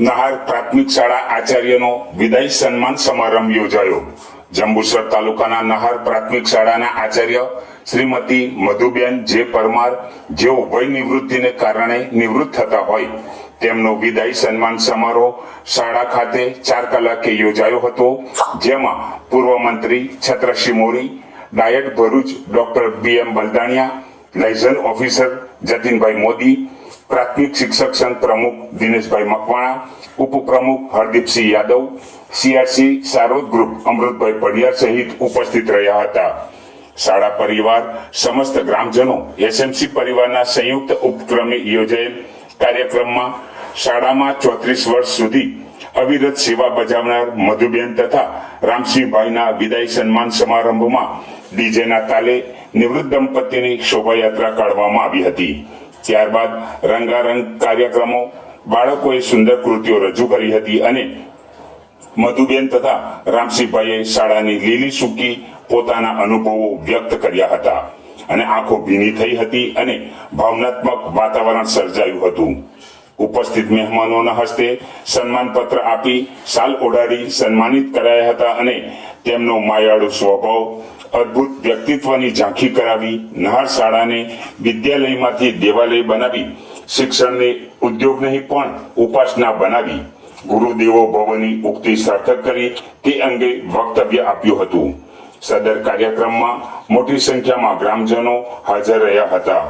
નહાર પ્રાથમિક શાળા આચાર્યનો વિદાય સન્માન સમારંભ યોજાયો. જંબુસર તાલુકાના નહાર પ્રાથમિક શાળાના આચાર્ય શ્રીમતી મધુબેન જે પરમાર જેઓ વય નિવૃત્તિને કારણે નિવૃત્ત થતા હોય, તેમનો વિદાય સન્માન સમારોહ શાળા ખાતે ચાર કલાકે યોજાયો હતો, જેમાં પૂર્વ મંત્રી Chhatrasinh Mori, diet Bharuch doctor B M Baldaniya liaison officer Jatinbhai Modi પ્રાથમિક શિક્ષક સંઘ પ્રમુખ દિનેશભાઈ મકવાણા, ઉપપ્રમુખ હરદીપસિંહ યાદવ, સીઆરસી સારોદ ગ્રુપ અમૃતભાઈ પડિયાર સહિત ઉપસ્થિત રહ્યા હતા. શાળા પરિવાર, સમસ્ત ગ્રામજનો, એસએમસી પરિવારના સંયુક્ત ઉપક્રમે યોજાયેલ કાર્યક્રમમાં શાળામાં ચોત્રીસ વર્ષ સુધી અવિરત સેવા બજાવનાર મધુબેન તથા રામસિંહભાઈના વિદાય સન્માન સમારંભમાં ડીજેના તાલે નિવૃત્ત દંપતીની શોભાયાત્રા કાઢવામાં આવી હતી. ત્યારબાદ રંગારંગ કાર્યક્રમો, બાળકોએ સુંદર કૃતિઓ રજૂ કરી હતી અને મધુબેન તથા રામસિંહભાઈએ શાળાની લીલી સૂકી પોતાના અનુભવો વ્યક્ત કર્યા હતા. અને આંખો ભીની થઈ હતી અને ભાવનાત્મક વાતાવરણ સર્જાયું હતું. ઉપસ્થિત મહેમાનોના હસ્તે સન્માનપત્ર આપી શાલ ઓઢાડી સન્માનિત કરાયા હતા અને તેમનો માયાળુ સ્વભાવ, અદ્ભુત વ્યક્તિત્વની ઝાંખી કરાવી નહાર શાળાને વિદ્યાલયમાંથી દેવાલય બનાવી, શિક્ષણને ઉદ્યોગ નહીં પણ ઉપાસના બનાવી, ગુરુદેવો ભવની ઉક્તિ સાર્થક કરી તે અંગે વક્તવ્ય આપ્યું હતું. સદર કાર્યક્રમમાં મોટી સંખ્યામાં ગ્રામજનો હાજર રહ્યા હતા.